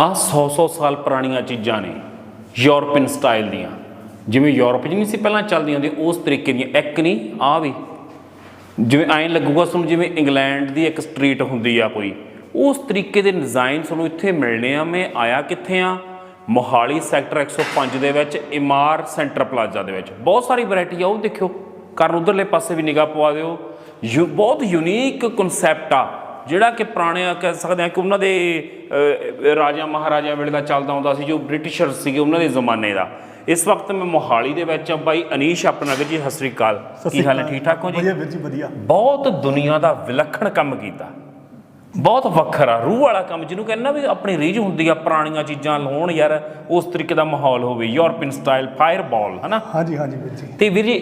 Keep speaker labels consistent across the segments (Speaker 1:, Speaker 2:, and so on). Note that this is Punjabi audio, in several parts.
Speaker 1: ਆ 100-100 ਸਾਲ ਪੁਰਾਣੀਆਂ ਚੀਜ਼ਾਂ ਨੇ ਯੂਰਪੀਅਨ ਸਟਾਈਲ ਦੀਆਂ। ਜਿਵੇਂ ਯੂਰਪ 'ਚ ਨਹੀਂ ਸੀ ਪਹਿਲਾਂ ਚੱਲਦੀਆਂ ਹੁੰਦੀਆਂ, ਉਸ ਤਰੀਕੇ ਦੀਆਂ। ਇੱਕ ਨਹੀਂ ਆ ਵੀ। ਜਿਵੇਂ ਐਂ ਲੱਗੂਗਾ ਤੁਹਾਨੂੰ ਜਿਵੇਂ ਇੰਗਲੈਂਡ ਦੀ ਇੱਕ ਸਟਰੀਟ ਹੁੰਦੀ ਆ ਕੋਈ। ਉਸ ਤਰੀਕੇ ਦੇ ਡਿਜ਼ਾਈਨ ਤੁਹਾਨੂੰ ਇੱਥੇ ਮਿਲਣੇ ਆ। ਮੈਂ ਆਇਆ ਕਿੱਥੇ ਆ? ਮੋਹਾਲੀ ਸੈਕਟਰ 105 ਦੇ ਵਿੱਚ, ਇਮਾਰ ਸੈਂਟਰ ਪਲਾਜ਼ਾ ਦੇ ਵਿੱਚ। ਬਹੁਤ ਸਾਰੀ ਵੈਰਾਈਟੀ ਆ, ਉਹ ਦੇਖਿਓ। ਕਰਨ ਉਧਰਲੇ ਪਾਸੇ ਵੀ ਨਿਗਾਹ ਪਵਾ ਦਿਓ। ਯੂ, ਬਹੁਤ ਯੂਨੀਕ ਕਨਸੈਪਟ ਆ। ਜਿਹੜਾ ਕਿ ਪੁਰਾਣੇ ਆ ਕਹਿ ਸਕਦੇ ਆ ਕਿ ਉਹਨਾਂ ਦੇ ਰਾਜਾ ਮਹਾਰਾਜਾ ਵੇਲੇ ਦਾ ਚੱਲਦਾ ਹੁੰਦਾ ਸੀ ਜੋ ਬ੍ਰਿਟਿਸ਼ਰ ਸੀਗੇ ਉਹਨਾਂ ਦੇ ਜ਼ਮਾਨੇ ਦਾ। ਇਸ ਵਕਤ ਮੈਂ ਮੋਹਾਲੀ ਦੇ ਵਿੱਚ ਆ ਬਾਈ ਅਨੀਸ਼ ਆਪਣਾ ਵੀਰ ਜੀ ਸਤਿ ਸ੍ਰੀ ਅਕਾਲ। ਕੀ ਹਾਲ ਹੈ ਠੀਕ ਠਾਕ ਹੋ ਜੀ?
Speaker 2: ਵਧੀਆ ਵੀਰ ਜੀ ਵਧੀਆ।
Speaker 1: ਬਹੁਤ ਦੁਨੀਆ ਦਾ ਵਿਲੱਖਣ ਕੰਮ ਕੀਤਾ। ਬਹੁਤ ਵੱਖਰਾ ਰੂਹ ਵਾਲਾ ਕੰਮ ਜਿਹਨੂੰ ਕਹਿੰਦਾ ਵੀ ਆਪਣੀ ਰੀਝ ਹੁੰਦੀ ਆ ਪੁਰਾਣੀਆਂ ਚੀਜ਼ਾਂ ਲਾਉਣ ਯਾਰ ਉਸ ਤਰੀਕੇ ਦਾ ਮਾਹੌਲ ਹੋਵੇ ਯੂਰਪੀਅਨ ਸਟਾਈਲ ਫਾਇਰਬਾਲ ਹਨਾ?
Speaker 2: ਹਾਂਜੀ ਹਾਂਜੀ ਵੀਰ ਜੀ।
Speaker 1: ਤੇ ਵੀਰ ਜੀ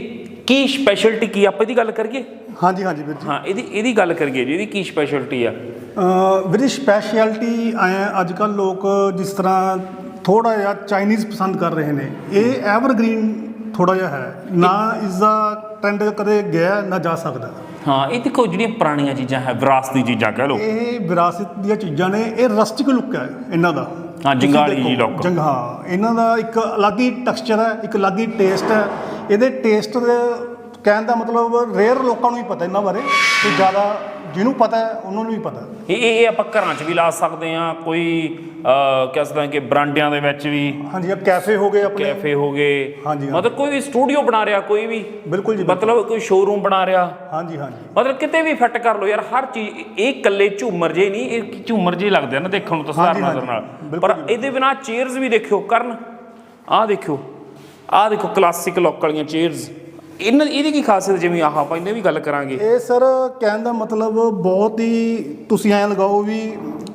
Speaker 1: ਕੀ ਸਪੈਸ਼ਲਟੀ ਕੀ? ਆਪਾਂ ਇਹਦੀ ਗੱਲ ਕਰੀਏ?
Speaker 2: ਹਾਂਜੀ ਹਾਂਜੀ ਵੀਰ ਜੀ।
Speaker 1: ਹਾਂ ਇਹਦੀ ਇਹਦੀ ਗੱਲ ਕਰੀਏ ਜੀ ਇਹਦੀ ਕੀ ਸਪੈਸ਼ਲਟੀ ਆ?
Speaker 2: ਵੀਰ ਜੀ ਸਪੈਸ਼ਲਿਟੀ ਅੱਜ ਕੱਲ ਲੋਕ ਜਿਸ ਤਰ੍ਹਾਂ ਥੋੜਾ ਜਿਹਾ ਚਾਈਨੀਜ਼ ਪਸੰਦ ਕਰ ਰਹੇ ਨੇ। ਇਹ ਐਵਰਗ੍ਰੀਨ ਥੋੜਾ ਜਿਹਾ ਹੈ। ਨਾ ਇਸ ਦਾ ਟ੍ਰੈਂਡ ਕਦੇ ਗਿਆ ਨਾ ਜਾ ਸਕਦਾ।
Speaker 1: ਹਾਂ ਇਹ ਦੇਖੋ ਜਿਹੜੀਆਂ ਪੁਰਾਣੀਆਂ ਚੀਜ਼ਾਂ ਹੈ ਵਿਰਾਸਤੀ ਚੀਜ਼ਾਂ ਕਹਿ ਲਓ।
Speaker 2: ਇਹ ਵਿਰਾਸਤ ਦੀਆਂ ਚੀਜ਼ਾਂ ਨੇ ਇਹ ਰਸਟਿਕ ਲੁੱਕ ਹੈ ਇਹਨਾਂ ਦਾ।
Speaker 1: ਹਾਂ, ਜੰਗਾਲੀ ਜਿਹੀ look।
Speaker 2: ਜੰਗ ਹਾਂ ਇਹਨਾਂ ਦਾ ਇੱਕ ਅਲੱਗ ਹੀ ਟੈਕਸਚਰ ਹੈ ਇੱਕ ਅਲੱਗ ਹੀ ਟੇਸਟ ਹੈ। ਇਹਦੇ ਟੇਸਟ ਦੇ ਕਹਿਣ ਦਾ ਮਤਲਬ ਰੇਅਰ ਲੋਕਾਂ ਨੂੰ ਹੀ ਪਤਾ ਇਹਨਾਂ ਬਾਰੇ ਤੇ ਜ਼ਿਆਦਾ ਜਿਹਨੂੰ ਪਤਾ ਹੈ ਉਹਨਾਂ ਨੂੰ ਹੀ ਪਤਾ
Speaker 1: ਇਹ ਇਹ ਆਪਾਂ ਘਰਾਂ 'ਚ ਵੀ ਲਾ ਸਕਦੇ ਆ ਕੋਈ ਕਹਿ ਸਕਦੇ ਕਿ ਬਰਾਂਡਿਆਂ ਦੇ ਵਿੱਚ ਵੀ।
Speaker 2: ਹਾਂਜੀ ਇਹ ਕੈਫੇ ਹੋ ਗਏ ਆਪਣੇ।
Speaker 1: ਕੈਫੇ ਹੋ ਗਏ।
Speaker 2: ਹਾਂਜੀ।
Speaker 1: ਮਤਲਬ ਕੋਈ ਵੀ ਸਟੂਡੀਓ ਬਣਾ ਰਿਹਾ ਕੋਈ ਵੀ।
Speaker 2: ਬਿਲਕੁਲ ਜੀ।
Speaker 1: ਮਤਲਬ ਕੋਈ ਸ਼ੋਰੂਮ ਬਣਾ ਰਿਹਾ।
Speaker 2: ਹਾਂਜੀ ਹਾਂਜੀ।
Speaker 1: ਮਤਲਬ ਕਿਤੇ ਵੀ ਫਿੱਟ ਕਰ ਲਓ ਯਾਰ ਹਰ ਚੀਜ਼ ਇਹ ਇਕੱਲੇ ਝੂਮਰ ਜੇ ਨਹੀਂ ਇਹ ਝੂਮਰ ਜੇ ਲੱਗਦੇ ਆ ਨਾ ਦੇਖਣ ਨੂੰ ਤਾਂ ਸਾਰ ਨਜ਼ਰ। ਨਾਲ। ਪਰ ਇਹਦੇ ਬਿਨਾ ਚੇਅਰਸ ਵੀ ਦੇਖਿਓ ਕਰਨ। ਆਹ ਦੇਖਿਓ। ਆਹ ਦੇਖੋ ਕਲਾਸਿਕ ਲੋਕ ਵਾਲੀਆਂ ਚੇਅਰਸ ਇਹਨਾਂ ਇਹਦੀ ਕੀ ਖਾਸੀਅਤ ਜਿਵੇਂ ਆਹ ਆਪਾਂ ਇਹਨੇ ਵੀ ਗੱਲ ਕਰਾਂਗੇ।
Speaker 2: ਇਹ ਸਰ ਕਹਿਣ ਦਾ ਮਤਲਬ ਬਹੁਤ ਹੀ ਤੁਸੀਂ ਐਂ ਲਗਾਓ ਵੀ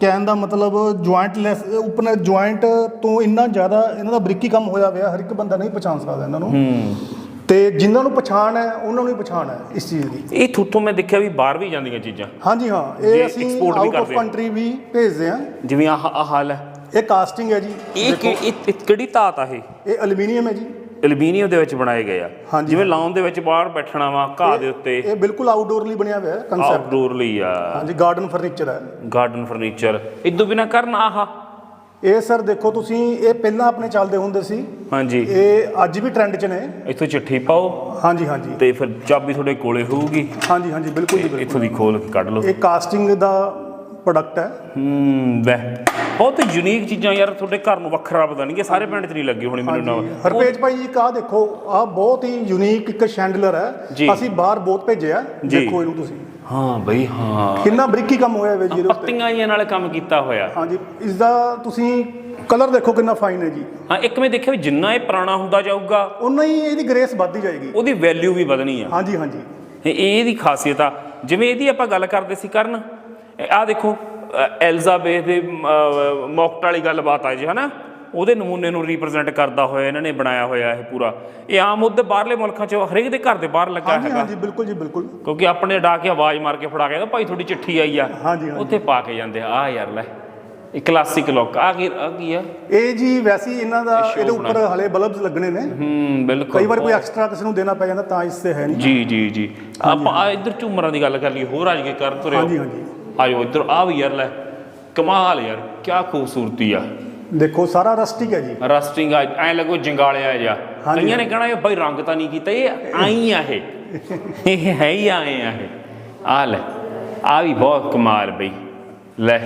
Speaker 2: ਕਹਿਣ ਦਾ ਮਤਲਬ ਜੁਆਇੰਟ ਲੈਸ ਉੱਪਰ ਜੁਆਇੰਟ ਤੋਂ ਇੰਨਾ ਜ਼ਿਆਦਾ ਇਹਨਾਂ ਦਾ ਬਰੀਕੀ ਕੰਮ ਹੋਇਆ ਹੋਇਆ ਹਰ ਇੱਕ ਬੰਦਾ ਨਹੀਂ ਪਛਾਣ ਸਕਦਾ ਇਹਨਾਂ ਨੂੰ। ਤੇ ਜਿਨ੍ਹਾਂ ਨੂੰ ਪਛਾਣ ਹੈ ਉਹਨਾਂ ਨੂੰ ਹੀ ਪਛਾਣ ਹੈ ਇਸ ਚੀਜ਼ ਦੀ।
Speaker 1: ਇਹ ਥੁੱਥੋਂ ਮੈਂ ਦੇਖਿਆ ਵੀ ਬਾਹਰ ਵੀ ਜਾਂਦੀਆਂ ਚੀਜ਼ਾਂ।
Speaker 2: ਹਾਂਜੀ ਹਾਂ ਇਹ ਅਸੀਂ ਆਊਟ ਆਫ। ਕੰਟਰੀ ਵੀ ਭੇਜਦੇ ਹਾਂ।
Speaker 1: ਜਿਵੇਂ ਆਹ ਹਾਲ ਹੈ।
Speaker 2: ਇਹ ਕਾਸਟਿੰਗ ਹੈ ਜੀ।
Speaker 1: ਇਹ ਕਿਹੜੀ ਧਾਤ ਆ ਇਹ?
Speaker 2: ਇਹ ਐਲੂਮੀਨੀਅਮ ਹੈ ਜੀ।
Speaker 1: ਐਲੂਮੀਨੀਅਮ ਦੇ ਵਿੱਚ ਬਣਾਏ ਗਏ ਆ। ਜਿਵੇਂ ਲਾਉਣ ਦੇ ਵਿੱਚ ਬਾਹਰ ਬੈਠਣਾ ਵਾ ਘਾਹ ਦੇ ਉੱਤੇ।
Speaker 2: ਇਹ ਬਿਲਕੁਲ ਆਊਟਡੋਰ ਲਈ ਬਣਿਆ ਹੋਇਆ ਹੈ ਕਨਸੈਪਟ
Speaker 1: ਆਊਟਡੋਰ ਲਈ ਆ।
Speaker 2: ਹਾਂਜੀ ਗਾਰਡਨ ਫਰਨੀਚਰ ਹੈ
Speaker 1: ਗਾਰਡਨ ਫਰਨੀਚਰ ਇਦੋਂ ਬਿਨਾ ਕਰਨ ਆਹ?
Speaker 2: ਇਹ ਸਰ ਦੇਖੋ ਤੁਸੀਂ ਇਹ ਪਹਿਲਾਂ ਆਪਣੇ ਚੱਲਦੇ ਹੁੰਦੇ ਸੀ।
Speaker 1: ਹਾਂਜੀ।
Speaker 2: ਇਹ ਅੱਜ ਵੀ ਟ੍ਰੈਂਡ 'ਚ ਨੇ।
Speaker 1: ਇੱਥੋਂ ਚਿੱਠੀ ਪਾਓ।
Speaker 2: ਹਾਂਜੀ ਹਾਂਜੀ।
Speaker 1: ਤੇ ਫਿਰ ਚਾਬੀ ਤੁਹਾਡੇ ਕੋਲੇ ਹੋਊਗੀ।
Speaker 2: ਹਾਂਜੀ ਹਾਂਜੀ ਬਿਲਕੁਲ ਜੀ ਬਿਲਕੁਲ
Speaker 1: ਇੱਥੋਂ ਦੀ ਖੋਲ ਕੇ ਕੱਢ ਲਓ।
Speaker 2: ਇਹ ਕਾਸਟਿੰਗ ਦਾ ਪ੍ਰੋਡਕਟ ਹੈ।
Speaker 1: ਹੂੰ ਲੈ। ਬਹੁਤ ਯੂਨੀਕ ਚੀਜ਼ਾਂ ਯਾਰ ਤੁਹਾਡੇ ਘਰ ਨੂੰ ਵੱਖਰਾ ਬਦਲਣਗੇ ਸਾਰੇ ਪਿੰਡ 'ਚ ਨਹੀਂ ਲੱਗੀ ਹੋਣੀ ਮੈਨੂੰ ਨਾ।
Speaker 2: ਹਰਪੇਜ ਭਾਈ ਜੀ ਕਾ ਦੇਖੋ ਆ ਬਹੁਤ ਹੀ ਯੂਨੀਕ ਇੱਕ ਸ਼ੈਂਡਲਰ। ਹੈ। ਅਸੀਂ ਬਾਹਰ ਬਹੁਤ ਭੇਜਿਆ। ਦੇਖੋ ਇਹਨੂੰ ਤੁਸੀਂ।
Speaker 1: ਹਾਂ ਬਈ ਹਾਂ।
Speaker 2: ਕਿੰਨਾ ਬਰੀਕੀ ਕੰਮ ਹੋਇਆ ਵੇ ਜੀ ਇਹਦੇ ਉੱਤੇ।
Speaker 1: ਪੱਤੀਆਂ ਹੀ ਨਾਲ ਕੰਮ ਕੀਤਾ ਹੋਇਆ।
Speaker 2: ਹਾਂਜੀ ਇਸ ਦਾ ਤੁਸੀਂ ਕਲਰ ਦੇਖੋ ਕਿੰਨਾ ਫਾਈਨ ਹੈ ਜੀ।
Speaker 1: ਹਾਂ ਇੱਕ ਮੈਂ ਦੇਖਿਆ ਵੀ ਜਿੰਨਾ ਇਹ ਪੁਰਾਣਾ ਹੁੰਦਾ ਜਾਊਗਾ
Speaker 2: ਉਨਾ ਹੀ ਇਹਦੀ ਗ੍ਰੇਸ ਵੱਧਦੀ ਜਾਏਗੀ।
Speaker 1: ਉਹਦੀ ਵੈਲਿਊ ਵੀ ਵਧਣੀ ਆ।
Speaker 2: ਹਾਂਜੀ ਹਾਂਜੀ।
Speaker 1: ਇਹ ਇਹਦੀ ਖਾਸੀਅਤ ਆ। ਜਿਵੇਂ ਇਹਦੀ ਆਪਾਂ ਗੱਲ ਕਰਦੇ ਸੀ ਕਰਨ ਆ ਦੇਖੋ ਐਲਜ਼ਾਬੇਥ ਦੇ ਮੌਕਟ ਵਾਲੀ ਗੱਲਬਾਤ ਆ ਜੀ ਹਨਾ? ਉਹਦੇ ਨਮੂਨੇ ਨੂੰ ਰਿਪਰੈਜ਼ੈਂਟ ਕਰਦਾ ਹੋਇਆ ਇਹਨਾਂ ਨੇ ਬਣਾਇਆ ਹੋਇਆ ਇਹ ਪੂਰਾ। ਇਹ ਆਮ ਉਹਦੇ ਬਾਹਰਲੇ ਮੁਲਕਾਂ 'ਚ ਹਰੇਕ ਦੇ ਘਰ ਦੇ ਬਾਹਰ ਲੱਗਾ ਹੈਗਾ।
Speaker 2: ਹਾਂਜੀ ਬਿਲਕੁਲ ਜੀ ਬਿਲਕੁਲ।
Speaker 1: ਕਿਉਂਕਿ ਆਪਣੇ ਡਾ ਕੇ ਆਵਾਜ਼ ਮਾਰ ਕੇ ਫੜਾ ਕੇ ਕਹਿੰਦਾ ਭਾਈ ਤੁਹਾਡੀ ਚਿੱਠੀ ਆਈ ਆ। ਉੱਥੇ ਪਾ ਕੇ ਜਾਂਦੇ ਆ। ਆਹ ਯਾਰ ਲੈ ਇਹ ਕਲਾਸਿਕ ਲੁੱਕ ਆ ਕੀ ਆ ਕੀ ਆ?
Speaker 2: ਇਹ ਜੀ ਵੈਸੇ ਇਹਨਾਂ ਦਾ ਇਹਦੇ ਉੱਪਰ ਹਲੇ ਬਲਬਸ ਲੱਗਣੇ ਨੇ।
Speaker 1: ਹੂੰ ਬਿਲਕੁਲ।
Speaker 2: ਕਈ ਵਾਰ ਕੋਈ ਐਕਸਟਰਾ ਕਿਸੇ ਨੂੰ ਦੇਣਾ ਪੈ ਜਾਂਦਾ ਤਾਂ ਇਸ ਤੇ ਹੈ ਨਹੀਂ।
Speaker 1: ਜੀ ਜੀ ਜੀ। ਆਪਾਂ ਆ ਇੱਧਰ ਝੂਮਰਾਂ ਦੀ ਗੱਲ ਕਰ ਲਈ ਹੋਰ ਅੱਜ ਕੇ ਕਰ ਤੁਰਿਓ
Speaker 2: ਹਾਂਜੀ ਹਾਂਜੀ।
Speaker 1: ਆਜੋ ਇੱਧਰ ਆ ਵੀ ਯਾਰ ਲੈ ਕਮਾਲ ਯਾਰ ਕੀ ਖੂਬਸੂਰਤੀ ਆ।
Speaker 2: ਦੇਖੋ ਸਾਰਾ ਰਸਟਿਕ ਹੈ ਜੀ।
Speaker 1: ਰਸਟਿੰਗ ਐ ਲੱਗੋ ਜੰਗਾਲਿਆ
Speaker 2: ਹਾਂਜੀ।
Speaker 1: ਕਈਆਂ ਨੇ ਕਹਣਾ ਇਹ ਬਈ ਰੰਗ ਤਾਂ ਨਹੀਂ ਕੀਤਾ ਇਹ ਆਈ ਆ ਇਹ। ਇਹ ਹੈ ਹੀ ਆਏ ਆ ਇਹ। ਆ ਲੈ ਆ ਵੀ ਬਹੁਤ ਕਮਾਲ ਬਈ। ਲੈ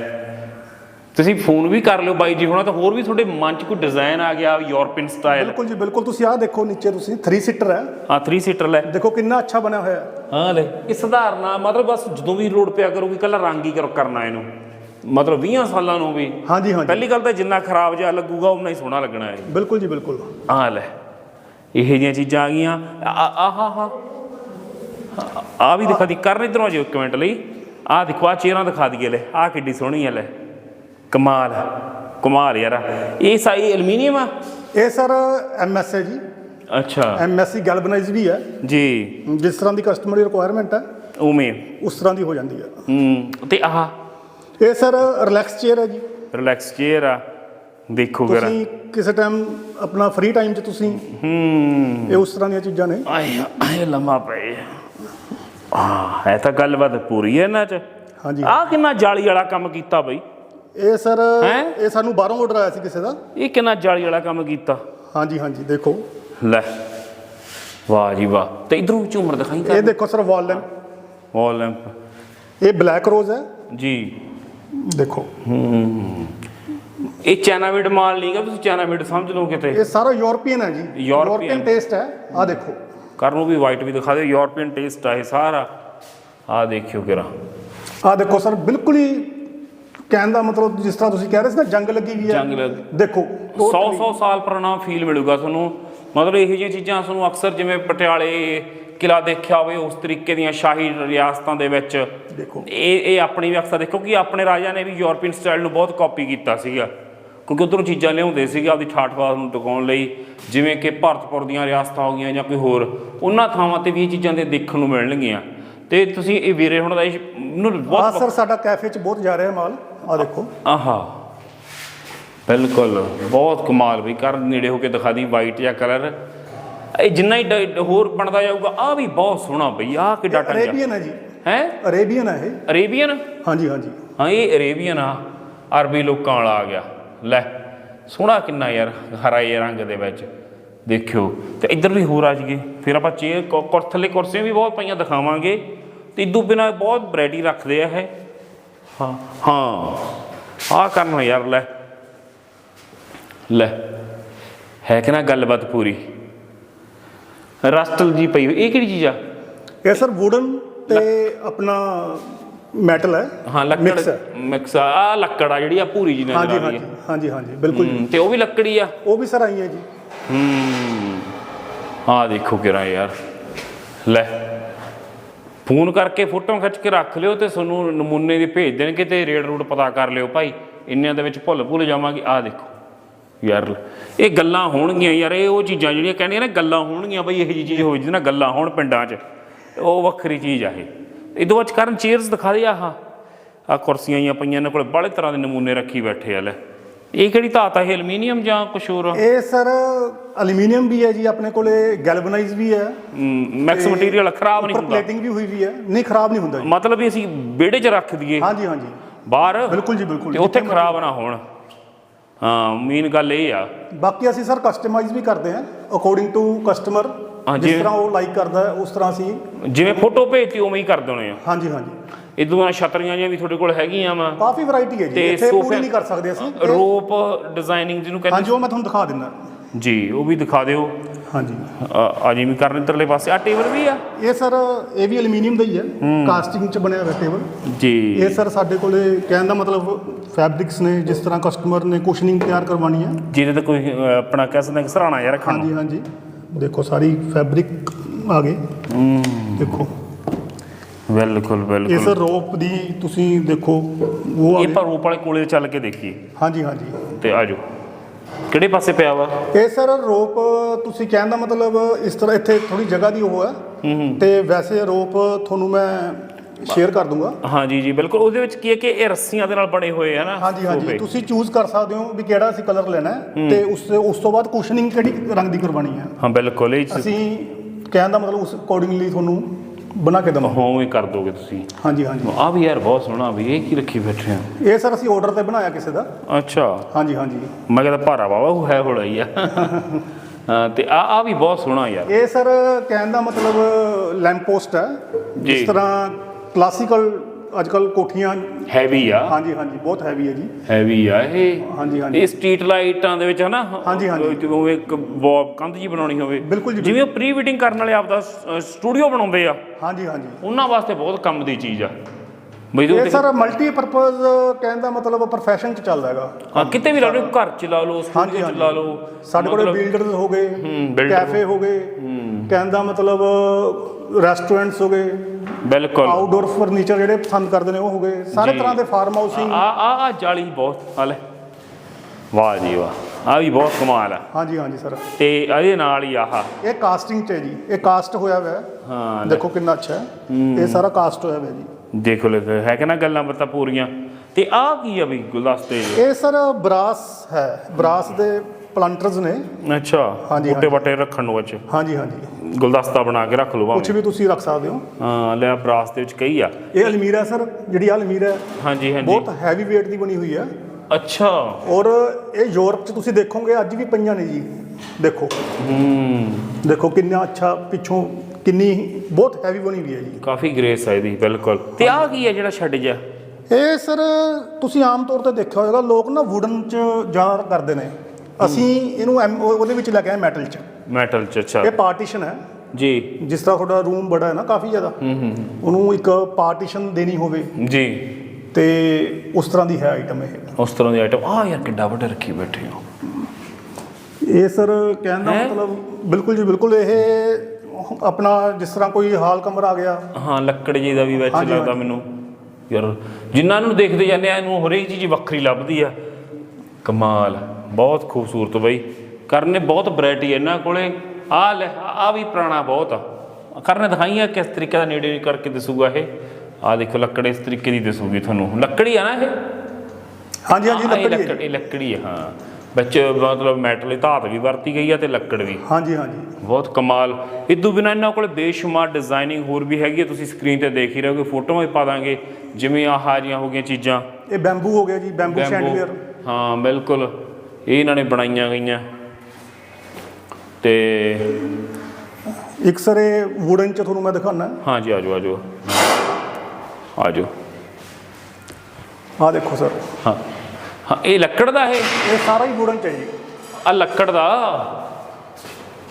Speaker 1: ਤੁਸੀਂ ਫੋਨ ਵੀ ਕਰ ਲਿਓ ਬਾਈ ਜੀ ਹੁਣਾਂ ਤਾਂ ਹੋਰ ਵੀ ਤੁਹਾਡੇ ਮਨ 'ਚ ਕੋਈ ਡਿਜ਼ਾਈਨ ਆ ਗਿਆ ਯੂਰਪੀਅਨ ਸਟਾਈਲ
Speaker 2: ਬਿਲਕੁਲ ਜੀ ਬਿਲਕੁਲ। ਤੁਸੀਂ ਆਹ ਦੇਖੋ ਨੀਚੇ ਤੁਸੀਂ 3 ਸੀਟਰ ਹੈ।
Speaker 1: ਹਾਂ 3 ਸੀਟਰ ਲੈ।
Speaker 2: ਦੇਖੋ ਕਿੰਨਾ ਅੱਛਾ ਬਣਿਆ ਹੋਇਆ। ਹੈ
Speaker 1: ਹਾਂ ਲੈ। ਇਹ ਸਧਾਰਨ ਆ ਮਤਲਬ ਬਸ ਜਦੋਂ ਵੀ ਲੋਡ ਪਿਆ ਕਰੂਗੀ ਕੱਲਾ ਰੰਗ ਹੀ ਕਰ- ਕਰਨਾ ਇਹਨੂੰ। ਮਤਲਬ 20 ਸਾਲਾਂ ਨੂੰ ਵੀ।
Speaker 2: ਹਾਂਜੀ ਹਾਂਜੀ।
Speaker 1: ਪਹਿਲੀ ਗੱਲ ਤਾਂ ਜਿੰਨਾ ਖਰਾਬ ਜਿਹਾ ਲੱਗੂਗਾ ਉਨਾ ਹੀ ਸੋਹਣਾ ਲੱਗਣਾ ਹੈ
Speaker 2: ਬਿਲਕੁਲ ਜੀ ਬਿਲਕੁਲ।
Speaker 1: ਆ ਲੈ। ਇਹੋ ਜਿਹੀਆਂ ਚੀਜ਼ਾਂ ਆ ਗਈਆਂ। ਆਹ ਆਹ ਆ ਵੀ ਦਿਖਾ ਦੀ। ਕਰਨ ਇਧਰੋਂ ਜੀ ਇੱਕ ਮਿੰਟ ਲਈ। ਆ ਦੇਖੋ ਆ ਚੇਅਰਾਂ ਦਿਖਾ ਦਈਏ ਲੈ। ਆ ਕਿੱਡੀ ਸੋਹਣੀ ਹੈ ਲੈ। ਕਮਾਲ ਕਮਾਲ ਯਾਰ। ਇਹ ਸਾਈ ਐਲੂਮੀਨੀਅਮ ਆ?
Speaker 2: ਇਹ ਸਰ ਐਮਐਸ ਹੈ ਜੀ।
Speaker 1: ਅੱਛਾ।
Speaker 2: ਐਮਐਸਸੀ ਗੈਲਵਨਾਈਜ਼ ਵੀ ਹੈ।
Speaker 1: ਜੀ।
Speaker 2: ਜਿਸ ਤਰ੍ਹਾਂ ਦੀ ਕਸਟਮਰ ਦੀ ਰਿਕੁਆਇਰਮੈਂਟ ਹੈ
Speaker 1: ਉਵੇਂ।
Speaker 2: ਉਸ ਤਰ੍ਹਾਂ ਦੀ ਹੋ ਜਾਂਦੀ ਹੈ।
Speaker 1: ਹੂੰ। ਤੇ ਆਹ?
Speaker 2: ਇਹ ਸਰ ਰਿਲੈਕਸ ਚੇਅਰ ਹੈ ਜੀ।
Speaker 1: ਰਿਲੈਕਸ ਚੇਅਰ ਆ। ਦੇਖੋ ਫਿਰ।
Speaker 2: ਤੁਸੀਂ ਕਿਸੇ ਟਾਈਮ ਆਪਣਾ ਫ੍ਰੀ ਟਾਈਮ 'ਚ ਤੁਸੀਂ
Speaker 1: ਹੂੰ।
Speaker 2: ਇਹ ਉਸ ਤਰ੍ਹਾਂ ਦੀਆਂ ਚੀਜ਼ਾਂ ਨੇ।
Speaker 1: ਆਏ ਆਏ ਲੰਮਾ ਪਏ। ਆ ਹੈ ਤਾਂ ਗੱਲਬਾਤ ਪੂਰੀ ਹੈ ਇਹਨਾਂ ਚ।
Speaker 2: ਹਾਂਜੀ।
Speaker 1: ਆ ਕਿੰਨਾ ਜਾਲੀ ਵਾਲਾ ਕੰਮ ਕੀਤਾ ਬਈ।
Speaker 2: ਇਹ ਸਰ
Speaker 1: ਹੈਂ?
Speaker 2: ਇਹ ਸਾਨੂੰ ਬਾਹਰੋਂ ਆਰਡਰ ਆਇਆ ਸੀ ਕਿਸੇ ਦਾ।
Speaker 1: ਇਹ ਕਿੰਨਾ ਜਾਲੀ ਵਾਲਾ ਕੰਮ ਕੀਤਾ?
Speaker 2: ਹਾਂਜੀ ਹਾਂਜੀ ਦੇਖੋ।
Speaker 1: ਲੈ ਵਾਹ ਜੀ ਵਾਹ। ਤੇ ਇਧਰੋਂ ਝੂਮਰ ਦਿਖਾਈ
Speaker 2: ਇਹ
Speaker 1: ਕਰ
Speaker 2: ਦੇਖੋ sir wall lamp
Speaker 1: wall lamp
Speaker 2: ਇਹ ਬਲੈਕ ਰੋਜ਼ ਹੈ।
Speaker 1: ਜੀ।
Speaker 2: ਦੇਖੋ।
Speaker 1: ਇਹ ਚਾਈਨਾਮੇਡ ਮਾਲ ਨਹੀਂਗਾ ਤੁਸੀਂ ਚਾਈਨਾਮੇਡ ਸਮਝ ਲਓ ਕਿਤੇ।
Speaker 2: ਇਹ ਸਾਰਾ ਯੂਰਪੀਅਨ ਹੈ ਜੀ।
Speaker 1: European।
Speaker 2: ਯੂਰਪੀਅਨ ਟੇਸਟ ਹੈ। ਆ ਦੇਖੋ।
Speaker 1: ਕਰਨ ਨੂੰ ਵੀ ਵਾਈਟ ਵੀ ਦਿਖਾ ਦਿਓ ਯੂਰਪੀਅਨ ਟੇਸਟ ਆ ਇਹ ਸਾਰਾ। ਆ ਦੇਖਿਓ ਕਿਰਾ।
Speaker 2: ਆ ਦੇਖੋ ਸਰ ਬਿਲਕੁਲ ਹੀ ਕਹਿਣ ਦਾ ਮਤਲਬ ਜਿਸ ਤਰ੍ਹਾਂ ਤੁਸੀਂ ਕਹਿ ਰਹੇ ਸੀ ਨਾ ਜੰਗ ਲੱਗੀ ਵੀ ਹੈ।
Speaker 1: ਜੰਗ ਲੱਗ।
Speaker 2: ਦੇਖੋ
Speaker 1: 100 100 ਸਾਲ ਪੁਰਾਣਾ ਫੀਲ ਮਿਲੂਗਾ ਤੁਹਾਨੂੰ। ਮਤਲਬ ਇਹੋ ਜਿਹੀਆਂ ਚੀਜ਼ਾਂ ਤੁਹਾਨੂੰ ਅਕਸਰ ਜਿਵੇਂ ਪਟਿਆਲੇ ਕਿਲਾ ਦੇਖਿਆ ਹੋਵੇ ਉਸ ਤਰੀਕੇ ਦੀਆਂ ਸ਼ਾਹੀ ਰਿਆਸਤਾਂ ਦੇ ਵਿੱਚ।
Speaker 2: ਦੇਖੋ।
Speaker 1: ਇਹ ਇਹ ਆਪਣੀ ਵੀ ਅਕਸਰ ਦੇਖੋ ਕਿ ਆਪਣੇ ਰਾਜਾ ਨੇ ਵੀ ਯੂਰਪੀਅਨ ਸਟਾਈਲ ਨੂੰ ਬਹੁਤ ਕਾਪੀ ਕੀਤਾ ਸੀਗਾ। ਕਿਉਂਕਿ ਉਧਰੋਂ ਚੀਜ਼ਾਂ ਲਿਆਉਂਦੇ ਸੀਗੇ ਆਪਦੀ ਠਾਠਵਾਦ ਨੂੰ ਟਿਕਾਉਣ ਲਈ। ਜਿਵੇਂ ਕਿ ਭਾਰਤਪੁਰ ਦੀਆਂ ਰਿਆਸਤਾਂ ਹੋ ਗਈਆਂ ਜਾਂ ਕੋਈ ਹੋਰ। ਉਹਨਾਂ ਥਾਵਾਂ ਤੇ ਵੀ ਇਹ ਚੀਜ਼ਾਂ ਦੇ ਦੇਖਣ ਨੂੰ ਮਿਲਣਗੀਆਂ। ਤੇ ਤੁਸੀਂ ਇਹ ਵੀਰੇ ਹੁਣ ਦਾ ਨੂੰ
Speaker 2: ਆ
Speaker 1: ਬਹੁਤ
Speaker 2: ਸਰ ਸਾਡਾ ਕੈਫੇ 'ਚ ਬਹੁਤ ਜਾ ਰਿਹਾ ਮਾਲ। ਆ ਦੇਖੋ।
Speaker 1: ਆਹਾ। ਬਿਲਕੁਲ ਬਹੁਤ ਕਮਾਲ ਵੀ ਕਰ ਨੇੜੇ ਹੋ ਕੇ ਦਿਖਾ ਦੀ ਵਾਈਟ ਜਾਂ ਕਲਰ ਇਹ ਜਿੰਨਾ ਹੀ ਹੋਰ ਬਣਦਾ ਜਾਊਗਾ ਆ ਵੀ ਬਹੁਤ ਸੋਹਣਾ ਬਈ ਆ ਕਿੱਡਾ ਟੰਗਾ।
Speaker 2: ਅਰੇਬੀਅਨ ਹੈ ਜੀ।
Speaker 1: ਹੈ?
Speaker 2: ਅਰੇਬੀਅਨ ਹੈ ਇਹ।
Speaker 1: ਅਰੇਬੀਅਨ?
Speaker 2: ਹਾਂਜੀ ਹਾਂਜੀ।
Speaker 1: ਹਾਂ ਇਹ ਅਰੇਬੀਅਨ ਆ। ਅਰਬੀ ਲੋਕਾਂ ਵਾਲਾ ਆ ਗਿਆ। ਲੈ ਸੋਹਣਾ ਕਿੰਨਾ ਯਾਰ ਹਰਾ ਇਹ ਰੰਗ ਦੇ ਵਿੱਚ। ਦੇਖਿਓ। ਤੇ ਇੱਧਰ ਵੀ ਹੋਰ ਆ ਜੀਏ। ਫਿਰ ਆਪਾਂ ਚੇਅਰ ਕੁਰ ਥੱਲੇ ਕੁਰਸੀਆਂ ਵੀ ਬਹੁਤ ਪਈਆਂ ਦਿਖਾਵਾਂਗੇ। ਤੇ ਇਦੋਂ ਬਿਨਾ ਬਹੁਤ ਵੈਰਾਈਟੀ ਰੱਖਦੇ ਆ ਇਹ। ਹਾਂ। ਹਾਂ। ਆ ਕਰਨਾ ਯਾਰ ਲੈ। ਲੈ। ਹੈ ਕਿ ਨਾ ਗੱਲਬਾਤ ਪੂਰੀ? ਰਸਟਲ ਜੀ ਪਈ ਹੋਈ। ਇਹ ਕਿਹੜੀ ਚੀਜ਼ ਆ?
Speaker 2: ਇਹ ਸਰ ਵੁਡਨ ਤੇ ਆਪਣਾ ਮੈਟਲ ਹੈ।
Speaker 1: ਹਾਂ ਲੱਕੜ। ਮਿਕਸ ਆ। ਲੱਕੜ ਆ ਜਿਹੜੀ ਆ ਪੂਰੀ ਜੀ
Speaker 2: ਹਾਂਜੀ
Speaker 1: ਆ। ਰਹੀ
Speaker 2: ਹਾਂਜੀ
Speaker 1: ਹੈ
Speaker 2: ਹਾਂਜੀ ਹਾਂਜੀ ਬਿਲਕੁਲ
Speaker 1: ਤੇ ਉਹ ਵੀ ਲੱਕੜੀ ਆ?
Speaker 2: ਉਹ ਵੀ ਸਰ ਆਈ ਹੈ ਜੀ।
Speaker 1: ਹੂੰ। ਆ ਦੇਖੋ ਕਿਰਾ ਯਾਰ। ਲੈ। ਫੋਨ ਕਰਕੇ ਫੋਟੋਆਂ ਖਿੱਚ ਕੇ ਰੱਖ ਲਿਓ ਤੇ ਤੁਹਾਨੂੰ ਨਮੂਨੇ ਦੀ ਭੇਜ ਦੇਣਗੇ ਤੇ ਰੇਟ ਰੂਟ ਪਤਾ ਕਰ ਲਿਓ ਭਾਈ। ਇੰਨਿਆਂ ਦੇ ਵਿੱਚ ਭੁੱਲ ਭੁੱਲ ਜਾਵਾਂਗੇ। ਆਹ ਦੇਖੋ ਯਾਰ, ਇਹ ਗੱਲਾਂ ਹੋਣਗੀਆਂ ਯਾਰ, ਇਹ ਉਹ ਚੀਜ਼ਾਂ ਜਿਹੜੀਆਂ ਕਹਿੰਦੀਆਂ ਨੇ, ਗੱਲਾਂ ਹੋਣਗੀਆਂ ਬਈ, ਇਹੋ ਜਿਹੀ ਚੀਜ਼ ਹੋ ਜਿਹਦੇ ਨਾਲ ਗੱਲਾਂ ਹੋਣ ਪਿੰਡਾਂ 'ਚ। ਉਹ ਵੱਖਰੀ ਚੀਜ਼ ਆ ਇਹ। ਇਹਦੋਂ ਬਾਅਦ ਕਰਨ, ਚੇਅਰਸ ਦਿਖਾ ਦੇ ਆਹ। ਆ ਕੁਰਸੀਆਂ ਆਈਆਂ ਪਈਆਂ ਇਹਨਾਂ ਕੋਲ ਬੜੇ ਤਰ੍ਹਾਂ ਦੇ ਨਮੂਨੇ ਰੱਖੀ ਬੈਠੇ ਆ, ਲੈ। ਇਹ ਕਿਹੜੀ ਧਾਤ ਇਹ ਐਲੂਮੀਨੀਅਮ ਜਾਂ ਕੁਛ ਹੋਰ
Speaker 2: ਇਹ ਸਰ ਐਲੂਮੀਨੀਅਮ ਵੀ ਹੈ ਜੀ ਆਪਣੇ ਕੋਲੇ ਗੈਲਵਨਾਈਜ਼ ਵੀ ਹੈ।
Speaker 1: ਮੈਕਸ ਮਟੀਰੀਅਲ ਖਰਾਬ ਨਹੀਂ ਹੁੰਦਾ।
Speaker 2: ਪਲੇਟਿੰਗ ਵੀ ਹੋਈ ਵੀ ਹੈ। ਨਹੀਂ ਖਰਾਬ ਨਹੀਂ ਹੁੰਦਾ ਜੀ।
Speaker 1: ਮਤਲਬ ਵੀ ਅਸੀਂ ਵਿਹੜੇ 'ਚ ਰੱਖ ਦਈਏ।
Speaker 2: ਹਾਂਜੀ ਹਾਂਜੀ।
Speaker 1: ਬਾਹਰ?
Speaker 2: ਬਿਲਕੁਲ ਜੀ ਬਿਲਕੁਲ।
Speaker 1: ਤੇ ਉੱਥੇ ਖਰਾਬ ਨਾ ਹੋਣ। ਹਾਂ ਮੇਨ ਗੱਲ ਇਹ ਆ।
Speaker 2: ਬਾਕੀ ਅਸੀਂ ਸਰ ਕਸਟਮਾਈਜ਼ ਵੀ ਕਰਦੇ ਹਾਂ ਅਕੋਰਡਿੰਗ ਟੂ ਕਸਟਮਰ
Speaker 1: ਹਾਂ,
Speaker 2: ਜਿਸ ਤਰ੍ਹਾਂ ਉਹ ਲਾਈਕ ਕਰਦਾ ਹੈ ਉਸ ਤਰ੍ਹਾਂ ਅਸੀਂ
Speaker 1: ਜਿਵੇਂ ਫੋਟੋ ਭੇਜਤੀ ਉਵੇਂ ਹੀ ਕਰ ਦੇਣੇ ਆ।
Speaker 2: ਹਾਂਜੀ ਹਾਂਜੀ।
Speaker 1: ਇਦੋਂ ਬਾਅਦ ਛਤਰੀਆਂ ਜਿਹੀਆਂ ਵੀ ਤੁਹਾਡੇ ਕੋਲ ਹੈਗੀਆਂ ਵਾ।
Speaker 2: ਕਾਫੀ ਵੈਰਾਈਟੀ ਹੈ ਜੀ ਇੱਥੇ ਪੂਰੀ ਨਹੀਂ ਕਰ ਸਕਦੇ ਅਸੀਂ।
Speaker 1: ਰੋਪ ਡਿਜ਼ਾਈਨਿੰਗ ਜਿਹਨੂੰ ਕਹਿੰਦੇ
Speaker 2: ਹਾਂਜੀ ਉਹ ਮੈਂ ਤੁਹਾਨੂੰ ਦਿਖਾ ਦਿੰਦਾ।
Speaker 1: ਜੀ ਉਹ ਵੀ ਦਿਖਾ ਦਿਓ।
Speaker 2: ਹਾਂਜੀ।
Speaker 1: ਆ ਆ ਜਿਵੇਂ ਕਰਨ ਇੱਧਰਲੇ ਪਾਸੇ। ਆ ਟੇਬਲ ਵੀ ਆ?
Speaker 2: ਇਹ ਸਰ ਇਹ ਵੀ ਐਲੂਮੀਨੀਅਮ ਦਾ ਹੀ ਹੈ। ਕਾਸਟਿੰਗ ਚ ਬਣਿਆ ਹੋਇਆ ਟੇਬਲ
Speaker 1: ਜੀ।
Speaker 2: ਇਹ ਸਰ ਸਾਡੇ ਕੋਲੇ ਕਹਿਣ ਦਾ ਮਤਲਬ ਫੈਬਰਿਕਸ ਨੇ ਜਿਸ ਤਰ੍ਹਾਂ ਕਸਟਮਰ ਨੇ ਕੁਸ਼ਨਿੰਗ ਤਿਆਰ ਕਰਵਾਉਣੀ ਹੈ।
Speaker 1: ਜਿਹਦੇ ਤੇ ਕੋਈ ਆਪਣਾ ਕਹਿ ਸਕਦੇ ਹਾਂ ਸਰਾਣਾ ਯਾਰ ਰੱਖਣ
Speaker 2: ਹਾਂਜੀ ਹਾਂਜੀ। ਦੇਖੋ ਸਾਰੀ ਫੈਬਰਿਕ ਆ ਗਏ ਦੇਖੋ।
Speaker 1: ਬਿਲਕੁਲ
Speaker 2: ਸਰ ਰੋਪ ਦੀ ਤੁਸੀਂ ਦੇਖੋ ਉਹ ਆ
Speaker 1: ਇਹ। ਪਰ ਰੂਪ ਵਾਲੇ ਕੋਲੇ ਚੱਲ ਕੇ ਦੇਖੀਏ।
Speaker 2: ਹਾਂਜੀ ਹਾਂਜੀ।
Speaker 1: ਤੇ ਆਜੋ ਕਿਹੜੇ ਪਾਸੇ ਪਿਆ ਵਾ?
Speaker 2: ਇਹ ਸਰ ਰੋਪ ਤੁਸੀਂ ਕਹਿਣ ਦਾ ਮਤਲਬ ਇਸ ਤਰ੍ਹਾਂ ਇੱਥੇ ਥੋੜੀ ਜਗ੍ਹਾ ਦੀ ਉਹ ਹੈ। ਤੇ ਵੈਸੇ ਰੋਪ ਤੁਹਾਨੂੰ ਮੈਂ ਸ਼ੇਅਰ ਕਰ ਦੂੰਗਾ।
Speaker 1: ਹਾਂਜੀ ਜੀ ਬਿਲਕੁਲ। ਉਹਦੇ ਵਿੱਚ ਕੀ ਹੈ ਕਿ ਇਹ ਰੱਸੀਆਂ ਦੇ ਨਾਲ ਬਣੇ ਹੋਏ ਆ ਨਾ
Speaker 2: ਹਾਂਜੀ ਹਾਂਜੀ।
Speaker 1: ਸੋਫੇ।
Speaker 2: ਤੁਸੀਂ ਚੂਜ਼ ਕਰ ਸਕਦੇ ਹੋ ਵੀ ਕਿਹੜਾ ਅਸੀਂ ਕਲਰ ਲੈਣਾ ਹੈ। ਤੇ ਉਸ ਉਸ ਤੋਂ ਬਾਅਦ ਕੁਸ਼ਨਿੰਗ ਕਿਹੜੀ ਰੰਗ ਦੀ ਕਰਵਾਉਣੀ ਹੈ।
Speaker 1: ਹਾਂ ਬਿਲਕੁਲ। ਇਹ
Speaker 2: ਅਸੀਂ ਕਹਿਣ ਦਾ ਮਤਲਬ ਉਸ ਅਕੋਰਡਿੰਗਲੀ ਤੁਹਾਨੂੰ ਬਣਾ ਕੇ ਦਵਾਂ
Speaker 1: ਹੋਵੇਂ ਕਰ ਦੋਗੇ ਤੁਸੀਂ।
Speaker 2: ਹਾਂਜੀ ਹਾਂਜੀ।
Speaker 1: ਆ ਵੀ ਯਾਰ ਬਹੁਤ ਸੋਹਣਾ ਵੀ ਇਹ ਕੀ ਰੱਖੀ ਬੈਠੇ ਆ?
Speaker 2: ਇਹ ਸਰ ਅਸੀਂ ਆਰਡਰ ਤੇ ਬਣਾਇਆ ਕਿਸੇ ਦਾ।
Speaker 1: ਅੱਛਾ।
Speaker 2: ਹਾਂਜੀ ਹਾਂਜੀ।
Speaker 1: ਮੈਂ ਕਹਿੰਦਾ ਭਾਰਾ ਬਾਵਾ ਉਹ ਹੈ ਹੋਲਾ ਹੀ ਆ। ਤੇ ਆ ਆ ਵੀ ਬਹੁਤ ਸੋਹਣਾ ਯਾਰ।
Speaker 2: ਇਹ ਸਰ ਕਹਿਣ ਦਾ ਮਤਲਬ ਲੈਂਪ ਪੋਸਟ ਹੈ। ਜਿਸ ਤਰ੍ਹਾਂ ਕਲਾਸੀਕਲ ਅੱਜਕੱਲ ਕੋਠੀਆਂ
Speaker 1: ਹੈਵੀ ਆ।
Speaker 2: ਹਾਂਜੀ ਹਾਂਜੀ ਬਹੁਤ ਹੈਵੀ ਹੈ ਜੀ।
Speaker 1: ਹੈਵੀ ਆ ਇਹ।
Speaker 2: ਹਾਂਜੀ ਹਾਂਜੀ।
Speaker 1: ਇਹ ਸਟਰੀਟ ਲਾਈਟਾਂ ਦੇ ਵਿੱਚ ਹਨਾ?
Speaker 2: ਹਾਂਜੀ, ਹਾਂਜੀ।
Speaker 1: ਜਦੋਂ ਇੱਕ ਵॉल ਕੰਧ ਜੀ ਬਣਾਉਣੀ ਹੋਵੇ। ਜਿਵੇਂ ਪ੍ਰੀ ਵੈਡਿੰਗ ਕਰਨ ਵਾਲੇ ਆਪਦਾ ਸਟੂਡੀਓ ਬਣਾਉਂਦੇ ਆ।
Speaker 2: ਹਾਂਜੀ ਹਾਂਜੀ।
Speaker 1: ਉਹਨਾਂ ਵਾਸਤੇ ਬਹੁਤ ਕੰਮ ਦੀ ਚੀਜ਼ ਆ।
Speaker 2: ਇਹ ਸਰ ਮਲਟੀ ਪਰਪਸ ਕਹਿਣ ਦਾ ਮਤਲਬ ਪ੍ਰੋਫੈਸ਼ਨ ਚ ਚੱਲਦਾ ਹੈਗਾ।
Speaker 1: ਹਾਂ ਕਿਤੇ ਵੀ ਲਾ ਲਓ ਘਰ ਚ ਲਾ ਲਓ ਸਟੂਡੀਓ ਚ। ਲਾ ਲਓ
Speaker 2: ਸਾਡੇ ਕੋਲੇ ਬਿਲਡਰਸ ਹੋ ਗਏ ਕੈਫੇ ਹੋ ਗਏ। ਕਹਿਣ ਦਾ ਮਤਲਬ ਰੈਸਟੋਰੈਂਟਸ ਹੋ ਗਏ।
Speaker 1: ਬਿਲਕੁਲ।
Speaker 2: ਆਊਟਡੋਰ ਫਰਨੀਚਰ ਜਿਹੜੇ ਪਸੰਦ ਕਰਦੇ ਨੇ ਉਹ ਹੋ ਗਏ। ਸਾਰੇ। ਤਰ੍ਹਾਂ ਦੇ ਫਾਰਮ ਹਾਊਸਿੰਗ
Speaker 1: ਆ ਆ ਆ ਜਾਲੀ ਬਹੁਤ ਹਲੇ ਵਾਹ ਜੀ ਵਾਹ ਆ ਵੀ ਬਹੁਤ ਕਮਾਲ ਆ।
Speaker 2: ਹਾਂਜੀ ਹਾਂਜੀ ਸਰ।
Speaker 1: ਤੇ ਇਹਦੇ ਨਾਲ ਹੀ ਆਹ।
Speaker 2: ਇਹ ਕਾਸਟਿੰਗ ਚ ਹੈ ਜੀ। ਇਹ ਕਾਸਟ ਹੋਇਆ ਹੋਇਆ ਹੈ ਦੇਖੋ ਕਿੰਨਾ ਅੱਛਾ ਹੈ। ਇਹ ਸਾਰਾ ਕਾਸਟ ਹੋਇਆ ਹੋਇਆ ਜੀ।
Speaker 1: ਦੇਖੋ ਲੈ ਹੈ ਕਿ ਨਾ ਗੱਲਾਂ ਬਾਤਾਂ ਪੂਰੀਆਂ। ਤੇ ਆ ਕੀ ਆ ਵੀ ਗੁਲਦਸਤੇ
Speaker 2: ਇਹ ਸਰ ਬਰਾਸ ਹੈ। ਬਰਾਸ ਦੇ ਪਲਾਂਟਰਸ ਨੇ।
Speaker 1: ਅੱਛਾ
Speaker 2: ਹਾਂਜੀ,
Speaker 1: ਬੁੱਟੇ ਬੱਟੇ ਰੱਖਣ ਨੂੰ ਵਿੱਚ
Speaker 2: ਹਾਂਜੀ ਹਾਂਜੀ।
Speaker 1: ਗੁਲਦਸਤਾ ਬਣਾ ਕੇ ਰੱਖ ਲਓ
Speaker 2: ਕੁਝ
Speaker 1: ਭਾਵੇਂ
Speaker 2: ਵੀ ਤੁਸੀਂ ਰੱਖ ਸਕਦੇ ਹੋ।
Speaker 1: ਹਾਂ ਲੈ ਬਰਾਸ ਦੇ ਵਿੱਚ ਕਈ ਆ।
Speaker 2: ਇਹ ਅਲਮੀਰਾ ਸਰ ਜਿਹੜੀ ਆ ਅਲਮੀਰਾ ਹੈ।
Speaker 1: ਹਾਂਜੀ ਹਾਂਜੀ।
Speaker 2: ਬਹੁਤ ਹੈਵੀ weight ਦੀ ਬਣੀ ਹੋਈ ਹੈ।
Speaker 1: ਅੱਛਾ।
Speaker 2: ਔਰ ਇਹ ਯੂਰਪ 'ਚ ਤੁਸੀਂ ਦੇਖੋਗੇ ਅੱਜ ਵੀ ਪਈਆਂ ਨੇ ਜੀ। ਦੇਖੋ।
Speaker 1: ਹੂੰ।
Speaker 2: ਦੇਖੋ ਕਿੰਨਾ ਅੱਛਾ ਪਿੱਛੋਂ ਕਿੰਨੀ ਬਹੁਤ ਹੈਵੀ ਬਣੀ ਵੀ ਹੈ ਜੀ।
Speaker 1: ਕਾਫੀ ਗ੍ਰੇਸ ਹੈ ਇਹਦੀ ਬਿਲਕੁਲ। ਤੇ ਆ ਕੀ ਹੈ ਜਿਹੜਾ ਛੱਡ ਜਾ
Speaker 2: ਇਹ ਸਰ ਤੁਸੀਂ ਆਮ ਤੌਰ ਤੇ ਦੇਖਿਆ ਹੋਵੇਗਾ ਲੋਕ ਨਾ ਵੁਡਨ 'ਚ ਜ਼ਿਆਦਾ ਕਰਦੇ ਨੇ। ਅਸੀਂ ਇਹਨੂੰ ਐਮ- ਉਹ- ਉਹਦੇ ਵਿੱਚ ਲੈ ਕੇ ਆਏ ਮੈਟਲ 'ਚ।
Speaker 1: ਮੈਟਲ ਚ ਅੱਛਾ।
Speaker 2: ਇਹ ਪਾਰਟੀਸ਼ਨ ਹੈ।
Speaker 1: ਜੀ।
Speaker 2: ਜਿਸ ਤਰ੍ਹਾਂ ਤੁਹਾਡਾ ਰੂਮ ਬੜਾ ਹੈ ਨਾ ਕਾਫੀ ਜ਼ਿਆਦਾ।
Speaker 1: ਹੂੰ ਹੂੰ
Speaker 2: ਉਹਨੂੰ ਇੱਕ ਪਾਰਟੀਸ਼ਨ ਦੇਣੀ ਹੋਵੇ।
Speaker 1: ਜੀ।
Speaker 2: ਤੇ ਉਸ ਤਰ੍ਹਾਂ ਦੀ ਹੈ ਆਈਟਮ ਇਹ।
Speaker 1: ਉਸ ਤਰ੍ਹਾਂ ਦੀ ਆਈਟਮ ਆ ਯਾਰ ਕਿੱਡਾ ਵੱਡਾ ਰੱਖੀ ਬੈਠੇ ਹੋ।
Speaker 2: ਇਹ ਸਰ ਕਹਿਣ ਦਾ? ਮਤਲਬ ਬਿਲਕੁਲ ਜੀ ਬਿਲਕੁਲ ਇਹ ਆਪਣਾ ਜਿਸ ਤਰ੍ਹਾਂ ਕੋਈ ਹਾਲ ਕਮਰਾ ਆ ਗਿਆ।
Speaker 1: ਹਾਂ ਲੱਕੜ ਜੀ ਦਾ ਵੀ ਵਿੱਚ ਲੱਗਦਾ। ਮੈਨੂੰ। ਯਾਰ ਜਿਨ੍ਹਾਂ ਨੂੰ ਦੇਖਦੇ ਜਾਂਦੇ ਆ ਇਹਨੂੰ ਹਰੇਕ ਚੀਜ਼ ਵੱਖਰੀ ਲੱਭਦੀ ਆ। ਕਮਾਲ ਬਹੁਤ ਖੂਬਸੂਰਤ ਬਈ। ਕਰਨੇ ਬਹੁਤ ਵੈਰਾਈਟੀ ਇਹਨਾਂ ਕੋਲੇ ਆ ਲੈ ਆ ਵੀ ਪੁਰਾਣਾ ਬਹੁਤ ਆ। ਕਰਨੇ ਦਿਖਾਈ ਆ ਕਿਸ ਤਰੀਕੇ ਦਾ ਨੇੜੇ ਕਰਕੇ ਦਿਸੂਗਾ ਇਹ। ਆ ਦੇਖੋ ਲੱਕੜ ਇਸ ਤਰੀਕੇ ਦੀ ਦਿਸੂਗੀ ਤੁਹਾਨੂੰ। ਲੱਕੜੀ ਆ ਨਾ ਇਹ?
Speaker 2: ਹਾਂਜੀ ਹਾਂਜੀ
Speaker 1: ਹਾਂ,
Speaker 2: ਲੱਕੜੀ ਹੈ
Speaker 1: ਲੱਕੜ ਇਹ ਲੱਕੜੀ ਆ ਹਾਂ। ਵਿੱਚ ਮਤਲਬ ਮੈਟਲ ਦੀ ਧਾਤ ਵੀ ਵਰਤੀ ਗਈ ਆ ਤੇ ਲੱਕੜ ਵੀ।
Speaker 2: ਹਾਂਜੀ ਹਾਂਜੀ।
Speaker 1: ਬਹੁਤ ਕਮਾਲ। ਇਦੋਂ ਬਿਨਾਂ ਇਹਨਾਂ ਕੋਲ ਬੇਸ਼ੁਮਾਰ ਡਿਜ਼ਾਈਨਿੰਗ ਹੋਰ ਵੀ ਹੈਗੀ ਹੈ ਤੁਸੀਂ ਸਕਰੀਨ ਤੇ ਦੇਖ ਹੀ ਰਹੋਗੇ ਫੋਟੋਆਂ ਵੀ ਪਾ ਦਾਂਗੇ ਜਿਵੇਂ ਆਹ ਹਾਰੀਆਂ ਹੋ ਗਈਆਂ ਚੀਜ਼ਾਂ।
Speaker 2: ਇਹ ਬੈਂਬੂ ਹੋ ਗਿਆ ਜੀ ਬੈਂਬੂ ਸ਼ੈਂਡਲੀਅਰ
Speaker 1: ਹਾਂ ਬਿਲਕੁਲ। ਇਹ ਇਹਨਾਂ ਨੇ ਬਣਾਈਆਂ ਗਈਆਂ। ਤੇ
Speaker 2: ਇੱਕ ਸਰ ਇਹ ਵੁਡਨ ਚ ਤੁਹਾਨੂੰ ਮੈਂ ਦਿਖਾਣਾ
Speaker 1: ਹਾਂ। ਜੀ ਆਜੋ ਆਜੋ। ਆਜੋ।
Speaker 2: ਆਹ ਦੇਖੋ ਸਰ।
Speaker 1: ਹਾਂ। ਹਾਂ ਇਹ ਲੱਕੜ ਦਾ ਇਹ?
Speaker 2: ਇਹ ਸਾਰਾ ਹੀ ਵੁਡਨ ਚ ਹੈ ਜੀ।
Speaker 1: ਆ ਲੱਕੜ ਦਾ?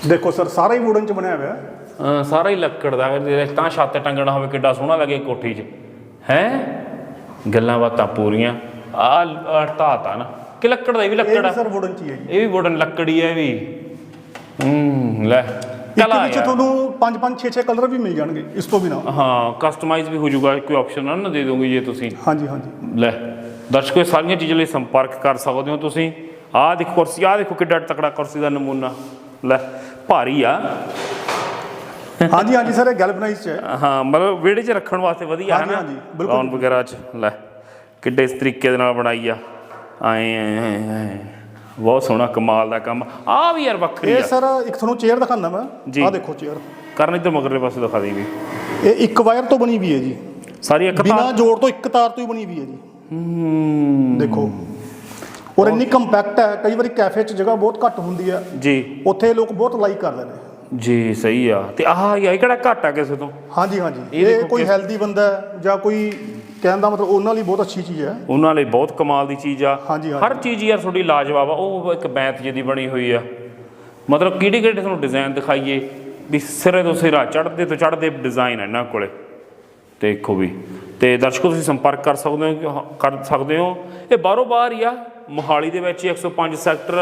Speaker 2: ਦੇਖੋ ਸਰ ਸਾਰਾ ਹੀ ਵੁਡਨ ਚ ਬਣਿਆ ਹੋਇਆ ਹੈ।
Speaker 1: ਹਾਂ, ਸਾਰਾ ਹੀ ਲੱਕੜ ਦਾ। ਇਹ ਤਾਂ ਛੱਤ ਟੰਗਣਾ ਹੋਵੇ ਕਿੱਡਾ ਸੋਹਣਾ ਲੱਗੇ ਕੋਠੀ 'ਚ। ਹੈ? ਗੱਲਾਂ ਬਾਤਾਂ ਪੂਰੀਆਂ। ਆ ਆ ਨਾ। ਕਿ ਲੱਕੜ ਦਾ ਇਹ ਵੀ
Speaker 2: ਇਹ
Speaker 1: ਲੱਕੜ
Speaker 2: ਵੀ
Speaker 1: ਆ
Speaker 2: ਸਰ ਵੁਡਨ ਚ ਹੀ ਹੈ ਜੀ।
Speaker 1: ਇਹ ਵੀ ਵੁਡਨ ਲੱਕੜੀ ਹੈ ਇਹ ਵੀ। ਹੂੰ ਲੈ
Speaker 2: ਇੱਕ
Speaker 1: ਕਲਾ
Speaker 2: ਵਿੱਚ
Speaker 1: ਯਾਰ।
Speaker 2: ਤੁਹਾਨੂੰ 5 5 6 6 ਕਲਰ ਵੀ ਮਿਲ ਜਾਣਗੇ ਇਸ ਤੋਂ ਬਿਨਾ।
Speaker 1: ਹਾਂ ਕਸਟਮਾਈਜ਼ ਵੀ ਹੋ ਜਾਊਗਾ ਕੋਈ ਆਪਸ਼ਨ ਨਾ ਦੇ ਦੋਗੇ ਜੇ ਤੁਸੀਂ।
Speaker 2: ਹਾਂਜੀ ਹਾਂਜੀ।
Speaker 1: ਲੈ ਦਰਸ਼ਕੋ ਇਹ ਸਾਰੀਆਂ ਚੀਜ਼ਾਂ ਲਈ ਸੰਪਰਕ ਕਰ ਸਕਦੇ ਹੋ ਤੁਸੀਂ। ਆਹ ਦੇਖੋ ਕੁਰਸੀ ਆਹ ਦੇਖੋ ਕਿੱਡਾ ਤਕੜਾ ਕੁਰਸੀ ਦਾ ਨਮੂਨਾ। ਲੈ ਭਾਰੀ ਆ।
Speaker 2: ਹਾਂਜੀ ਹਾਂਜੀ ਸਰ ਇਹ ਗੈਲਵਨਾਈਜ਼ ਚ ਹੈ।
Speaker 1: ਹਾਂ ਮਤਲਬ ਵਿਹੜੇ 'ਚ ਰੱਖਣ ਵਾਸਤੇ ਵਧੀਆ ਹੈ
Speaker 2: ਹਾਂਜੀ,
Speaker 1: ਨਾ।
Speaker 2: ਹਾਂਜੀ, ਬਿਲਕੁਲ।
Speaker 1: Lawn ਵਗੈਰਾ 'ਚ ਲੈ ਕਿੱਡੇ ਇਸ ਤਰੀਕੇ ਦੇ ਨਾਲ ਬਣਾਈ ਆ। ਆਏ ਆਏ, ਆਏ ਆਏ। ਬਹੁਤ ਸੋਹਣਾ ਕਮਾਲ ਦਾ ਕੰਮ। ਆ ਵੀ ਯਾਰ ਵੱਖਰੀ
Speaker 2: ਇਹ
Speaker 1: ਆ।
Speaker 2: ਸਰ ਇੱਕ ਤੁਹਾਨੂੰ ਚੇਅਰ ਦਿਖਾਣਾ ਮੈਂ। ਆਹ ਦੇਖੋ ਚੇਅਰ
Speaker 1: ਕਰਨ ਇੱਧਰ ਮਗਰਲੇ ਪਾਸੇ ਦਿਖਾ ਦੀ ਵੀ।
Speaker 2: ਇਹ ਇੱਕ ਵਾਇਰ ਤੋਂ ਬਣੀ ਵੀ ਹੈ ਜੀ।
Speaker 1: ਸਾਰੀ ਇੱਕ
Speaker 2: ਬਿਨਾ
Speaker 1: ਤਾਂ
Speaker 2: ਜੋੜ ਤੋਂ ਇੱਕ ਤਾਰ ਤੋਂ ਹੀ ਬਣੀ ਵੀ ਹੈ ਜੀ।
Speaker 1: ਹੂੰ।
Speaker 2: ਦੇਖੋ। ਔਰ ਇੰਨੀ ਕੰਪੈਕਟ ਹੈ ਕਈ ਵਾਰੀ ਕੈਫੇ 'ਚ ਜਗ੍ਹਾ ਬਹੁਤ ਘੱਟ ਹੁੰਦੀ ਹੈ।
Speaker 1: ਜੀ।
Speaker 2: ਉੱਥੇ ਲੋਕ ਬਹੁਤ ਲਾਈਕ ਕਰਦੇ ਨੇ।
Speaker 1: ਜੀ ਸਹੀ ਆ। ਤੇ ਆਹ ਇਹ ਕਿਹੜਾ ਘੱਟ ਆ ਕਿਸੇ ਤੋਂ?
Speaker 2: ਹਾਂਜੀ ਹਾਂਜੀ।
Speaker 1: ਇਹ
Speaker 2: ਇਹ ਕੋਈ ਹੈਲਦੀ ਬੰਦਾ ਹੈ ਜਾਂ ਕੋਈ ਕਹਿਣ ਦਾ ਮਤਲਬ ਉਹਨਾਂ ਲਈ ਬਹੁਤ ਅੱਛੀ ਚੀਜ਼ ਹੈ।
Speaker 1: ਉਹਨਾਂ ਲਈ ਬਹੁਤ ਕਮਾਲ ਦੀ ਚੀਜ਼ ਆ।
Speaker 2: ਹਾਂਜੀ, ਹਾਂਜੀ।
Speaker 1: ਹਰ ਚੀਜ਼ ਯਾਰ ਤੁਹਾਡੀ ਲਾਜਵਾਬ ਆ ਉਹ ਇੱਕ ਬੈਂਤ ਜਿਹੀ ਬਣੀ ਹੋਈ ਆ। ਮਤਲਬ ਕਿਹੜੇ ਕਿਹੜੇ ਤੁਹਾਨੂੰ ਡਿਜ਼ਾਈਨ ਦਿਖਾਈਏ ਵੀ ਸਿਰੇ ਤੋਂ ਸਿਰਾ ਚੜ੍ਹਦੇ ਤੋਂ ਚੜ੍ਹਦੇ ਡਿਜ਼ਾਈਨ ਆ ਇਹਨਾਂ ਕੋਲੇ। ਦੇਖੋ ਵੀ। ਤੇ ਦਰਸ਼ਕੋ ਤੁਸੀਂ ਸੰਪਰਕ ਕਰ ਸਕਦੇ ਹੋ ਕਿ- ਕਰ ਸਕਦੇ ਹੋ। ਇਹ ਬਾਹਰੋਂ ਬਾਹਰ ਹੀ ਆ ਮੋਹਾਲੀ ਦੇ ਵਿੱਚ ਹੀ 105 ਸੈਕਟਰ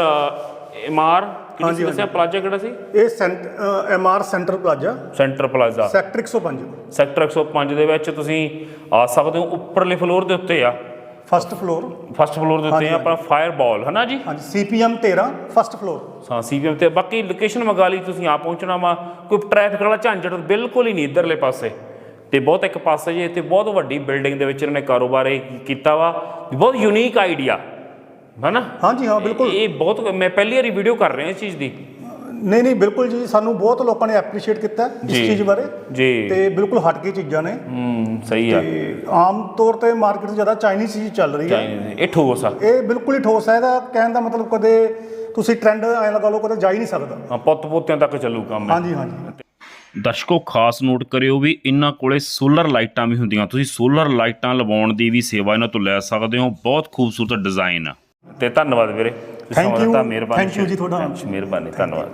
Speaker 1: ਐਮਆਰ
Speaker 2: ਹਾਂਜੀ,
Speaker 1: ਦੱਸਿਆ? ਪਲਾਜ਼ਾ ਕਿਹੜਾ ਸੀ?
Speaker 2: ਇਹ Saint MR center plaza.
Speaker 1: Center plaza.
Speaker 2: Sector 105
Speaker 1: sector 105 ਦੇ ਵਿੱਚ ਤੁਸੀਂ ਆ ਸਕਦੇ ਹੋ ਉੱਪਰਲੇ ਫਲੋਰ ਦੇ ਉੱਤੇ ਆ।
Speaker 2: ਫਸਟ ਫਲੋਰ
Speaker 1: ਫਸਟ ਫਲੋਰ ਦੇ ਉੱਤੇ
Speaker 2: ਹਾਂਜੀ,
Speaker 1: ਆ ਆਪਣਾ ਫਾਇਰ ਬਾਲ ਹੈ ਨਾ ਜੀ
Speaker 2: ਹਾਂਜੀ ਸੀਪੀਐਮ 13 ਫਸਟ ਫਲੋਰ
Speaker 1: ਹਾਂ ਸੀਪੀਐਮ ਤੇ ਬਾਕੀ ਲੋਕੇਸ਼ਨ ਮੰਗਾ ਲਈ ਤੁਸੀਂ ਆ ਪਹੁੰਚਣਾ ਵਾ। ਕੋਈ ਟ੍ਰੈਫਿਕ ਵਾਲਾ ਝੰਜਟ ਬਿਲਕੁਲ ਹੀ ਨਹੀਂ ਇਧਰਲੇ ਪਾਸੇ। ਤੇ ਬਹੁਤ ਇੱਕ ਪਾਸੇ ਜੇ ਤੇ ਬਹੁਤ ਵੱਡੀ ਬਿਲਡਿੰਗ ਦੇ ਵਿੱਚ ਇਹਨਾਂ ਨੇ ਕਾਰੋਬਾਰ ਇਹ ਕੀਤਾ ਵਾ। ਬਹੁਤ ਯੂਨੀਕ ਆਈਡੀਆ ਹਨਾ
Speaker 2: ਹਾਂਜੀ ਹਾਂ ਬਿਲਕੁਲ।
Speaker 1: ਇਹ ਬਹੁਤ ਮੈਂ ਪਹਿਲੀ ਵਾਰੀ ਵੀਡੀਓ ਕਰ ਰਿਹਾ ਇਸ ਚੀਜ਼ ਦੀ।
Speaker 2: ਨਹੀਂ ਨਹੀਂ ਬਿਲਕੁਲ ਜੀ ਸਾਨੂੰ ਬਹੁਤ ਲੋਕਾਂ ਨੇ ਐਪਰੀਸ਼ੀਏਟ ਕੀਤਾ ਇਸ। ਚੀਜ਼ ਬਾਰੇ।
Speaker 1: ਜੀ।
Speaker 2: ਤੇ ਬਿਲਕੁਲ ਹਟ ਕੇ ਚੀਜ਼ਾਂ ਨੇ।
Speaker 1: ਹੂੰ ਸਹੀ ਆ।
Speaker 2: ਤੇ ਆਮ ਤੌਰ ਤੇ ਮਾਰਕੀਟ 'ਚ ਜ਼ਿਆਦਾ ਚਾਈਨੀਜ਼ ਚੀਜ਼ ਚੱਲ ਰਹੀ ਹੈ।
Speaker 1: ਇਹ ਠੋਸ ਆ।
Speaker 2: ਇਹ ਬਿਲਕੁਲ ਹੀ ਠੋਸ ਹੈ ਇਹਦਾ ਕਹਿਣ ਦਾ ਮਤਲਬ ਕਦੇ ਤੁਸੀਂ ਟ੍ਰੈਂਡ ਐ ਲਗਾ ਲਓ ਕਦੇ ਜਾ ਹੀ ਨਹੀਂ ਸਕਦਾ।
Speaker 1: ਹਾਂ ਪੁੱਤ ਪੋਤਿਆਂ ਤੱਕ ਚੱਲੂ ਕੰਮ।
Speaker 2: ਹਾਂਜੀ ਹਾਂਜੀ।
Speaker 1: ਦਰਸ਼ਕੋ ਖਾਸ ਨੋਟ ਕਰਿਓ ਵੀ ਇਹਨਾਂ ਕੋਲੇ ਸੋਲਰ ਲਾਈਟਾਂ ਵੀ ਹੁੰਦੀਆਂ। ਤੁਸੀਂ ਸੋਲਰ ਲਾਈਟਾਂ ਲਵਾਉਣ ਦੀ ਵੀ ਸੇਵਾ ਇਹਨਾਂ ਤੋਂ ਲੈ ਸਕਦੇ ਹੋ। ਬਹੁਤ ਖੂਬਸੂਰਤ ਡਿਜ਼ਾਈਨ ਆ। ਤੇ ਧੰਨਵਾਦ ਵੀਰੇ ਤੁਸੀਂ
Speaker 2: Thank
Speaker 1: ਸਮਾਂ. ਦਿੱਤਾ ਮਿਹਰਬਾਨੀ
Speaker 2: Thank you ਜੀ ਤੁਹਾਡਾ।
Speaker 1: ਮਿਹਰਬਾਨੀ ਧੰਨਵਾਦ